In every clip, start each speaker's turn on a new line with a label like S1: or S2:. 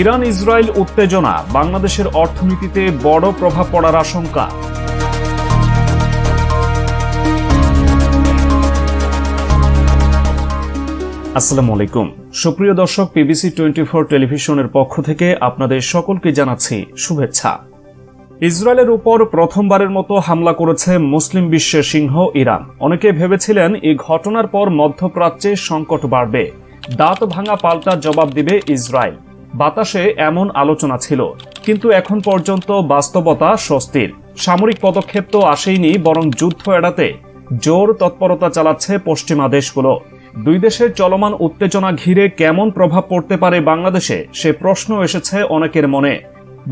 S1: Iran Israel উত্তেজনা বাংলাদেশের অর্থনীতিতে বড় প্রভাব পড়ার আশঙ্কা
S2: আসসালামু আলাইকুম সুপ্রিয় দর্শক পিবিসি টোয়েন্টি ফোর টেলিভিশনের পক্ষ থেকে আপনাদের সকলকে জানাচ্ছি শুভেচ্ছা ইসরায়েলের উপর প্রথমবারের মতো হামলা করেছে মুসলিম বিশ্বের সিংহ ইরান অনেকে ভেবেছিলেন এই ঘটনার পর মধ্যপ্রাচ্যে সংকট বাড়বে দাঁত ভাঙা পাল্টা জবাব দিবে ইসরায়েল বাতাসে এমন আলোচনা ছিল কিন্তু এখন পর্যন্ত বাস্তবতা স্বস্তির সামরিক পদক্ষেপ তো আসেইনি বরং যুদ্ধ এড়াতে জোর তৎপরতা চালাচ্ছে পশ্চিমা দেশগুলো দুই দেশের চলমান উত্তেজনা ঘিরে কেমন প্রভাব পড়তে পারে বাংলাদেশে সে প্রশ্ন এসেছে অনেকের মনে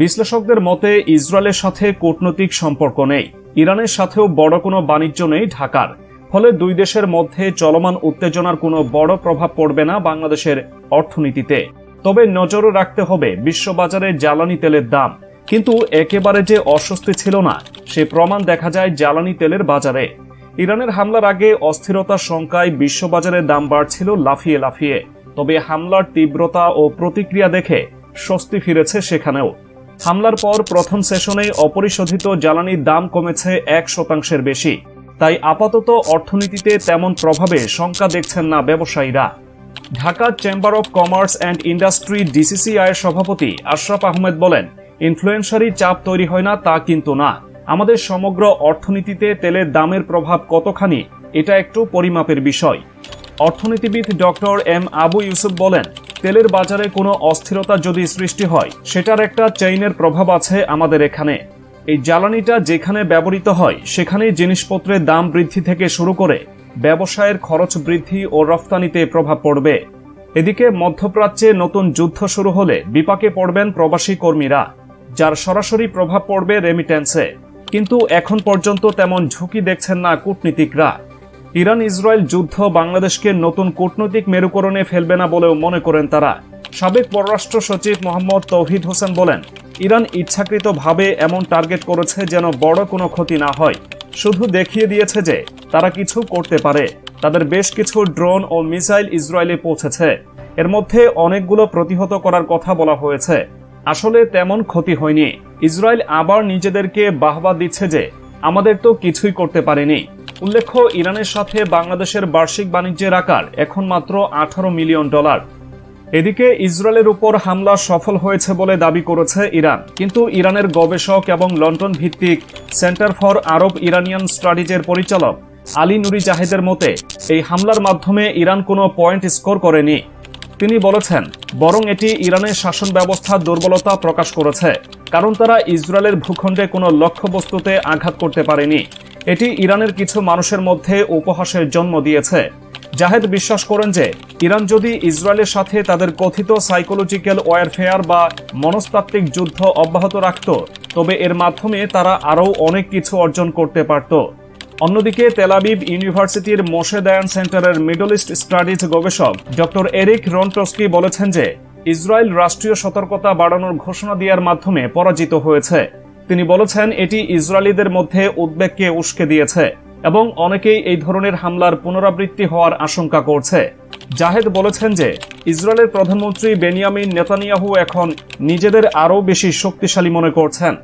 S2: বিশ্লেষকদের মতে ইসরায়েলের সাথে কূটনৈতিক সম্পর্ক নেই ইরানের সাথেও বড় কোনো বাণিজ্য নেই ঢাকার ফলে দুই দেশের মধ্যে চলমান উত্তেজনার কোনো বড় প্রভাব পড়বে না বাংলাদেশের অর্থনীতিতে তবে নজরও রাখতে হবে বিশ্ববাজারে জ্বালানি তেলের দাম কিন্তু একেবারে যে অস্বস্তি ছিল না সে প্রমাণ দেখা যায় জ্বালানি তেলের বাজারে ইরানের হামলার আগে অস্থিরতার শঙ্কায় বিশ্ববাজারে দাম বাড়ছিল লাফিয়ে লাফিয়ে তবে হামলার তীব্রতা ও প্রতিক্রিয়া দেখে স্বস্তি ফিরেছে সেখানেও হামলার পর প্রথম সেশনে অপরিশোধিত জ্বালানির দাম কমেছে এক শতাংশের বেশি তাই আপাতত অর্থনীতিতে তেমন প্রভাবে শঙ্কা দেখছেন না ব্যবসায়ীরা Dhaka chamber of commerce and industry ডিসিসিআইয়ের সভাপতি আশরাফ আহমেদ বলেন ইনফ্লুয়েন্সারি চাপ তৈরি হয় না তা কিন্তু না আমাদের সমগ্র অর্থনীতিতে তেলের দামের প্রভাব কতখানি এটা একটু পরিমাপের বিষয় অর্থনীতিবিদ ডক্টর এম আবু ইউসুফ বলেন তেলের বাজারে কোনো অস্থিরতা যদি সৃষ্টি হয় সেটার একটা চেইনের প্রভাব আছে আমাদের এখানে এই জ্বালানিটা যেখানে ব্যবহৃত হয় সেখানেই জিনিসপত্রের দাম বৃদ্ধি থেকে শুরু করে ব্যবসায়ের খরচ বৃদ্ধি ও রফতানিতে প্রভাব পড়বে এদিকে মধ্যপ্রাচ্যে নতুন যুদ্ধ শুরু হলে বিপাকে পড়বেন প্রবাসী কর্মীরা যার সরাসরি প্রভাব পড়বে রেমিটেন্সে কিন্তু এখন পর্যন্ত তেমন ঝুঁকি দেখছেন না কূটনীতিকরা ইরান ইসরায়েল যুদ্ধ বাংলাদেশকে নতুন কূটনৈতিক মেরুকরণে ফেলবে না বলেও মনে করেন তারা সাবেক পররাষ্ট্র সচিব মোহাম্মদ তৌহিদ হোসেন বলেন ইরান ইচ্ছাকৃতভাবে এমন টার্গেট করেছে যেন বড় কোনো ক্ষতি না হয় শুধু দেখিয়ে দিয়েছে যে তারা কিছু করতে পারে তাদের বেশ কিছু ড্রোন ও মিসাইল ইসরায়েলে পৌঁছেছে এর মধ্যে অনেকগুলো প্রতিহত করার কথা বলা হয়েছে আসলে তেমন ক্ষতি হয়নি ইসরায়েল আবার নিজেদেরকে বাহবা দিচ্ছে যে আমাদের তো কিছুই করতে পারেনি উল্লেখ্য ইরানের সাথে বাংলাদেশের বার্ষিক বাণিজ্যের আকার এখন মাত্র আঠারো মিলিয়ন ডলার এদিকে ইসরায়েলের উপর হামলা সফল হয়েছে বলে দাবি করেছে ইরান কিন্তু ইরানের গবেষক এবং লন্ডন ভিত্তিক সেন্টার ফর আরব ইরানিয়ান স্টাডিজের পরিচালক আলী নুরি জাহেদের মতে এই হামলার মাধ্যমে ইরান কোনো পয়েন্ট স্কোর করেনি তিনি বলেছেন বরং এটি ইরানের শাসন ব্যবস্থার দুর্বলতা প্রকাশ করেছে কারণ তারা ইসরায়েলের ভূখণ্ডে কোনো লক্ষ্যবস্তুতে আঘাত করতে পারেনি এটি ইরানের কিছু মানুষের মধ্যে উপহাসের জন্ম দিয়েছে জাহেদ বিশ্বাস করেন যে ইরান যদি ইসরায়েলের সাথে তাদের কথিত সাইকোলজিক্যাল ওয়ারফেয়ার বা মনস্তাত্ত্বিক যুদ্ধ অব্যাহত রাখত তবে এর মাধ্যমে তারা আরও অনেক কিছু অর্জন করতে পারত অন্যদিকে তেলাবিব ইউনিভার্সিটির মোশেদায়ন সেন্টারের মিডল ইস্ট স্টাডিজ গবেষক ডক্টর এরিক রনটস্কি বলেছেন যে ইসরায়েল রাষ্ট্রীয় সতর্কতা বাড়ানোর ঘোষণা দেওয়ার মাধ্যমে পরাজিত হয়েছে তিনি বলেছেন এটি ইসরায়েলিদের মধ্যে উদ্বেগকে উস্কে দিয়েছে এবং অনেকেই এই ধরনের হামলার পুনরাবৃত্তি হওয়ার আশঙ্কা করছে জাহেদ বলেছেন যে ইসরায়েলের প্রধানমন্ত্রী বেনিয়ামিন নেতানিয়াহু এখন নিজেদের আরও বেশি শক্তিশালী মনে করছেন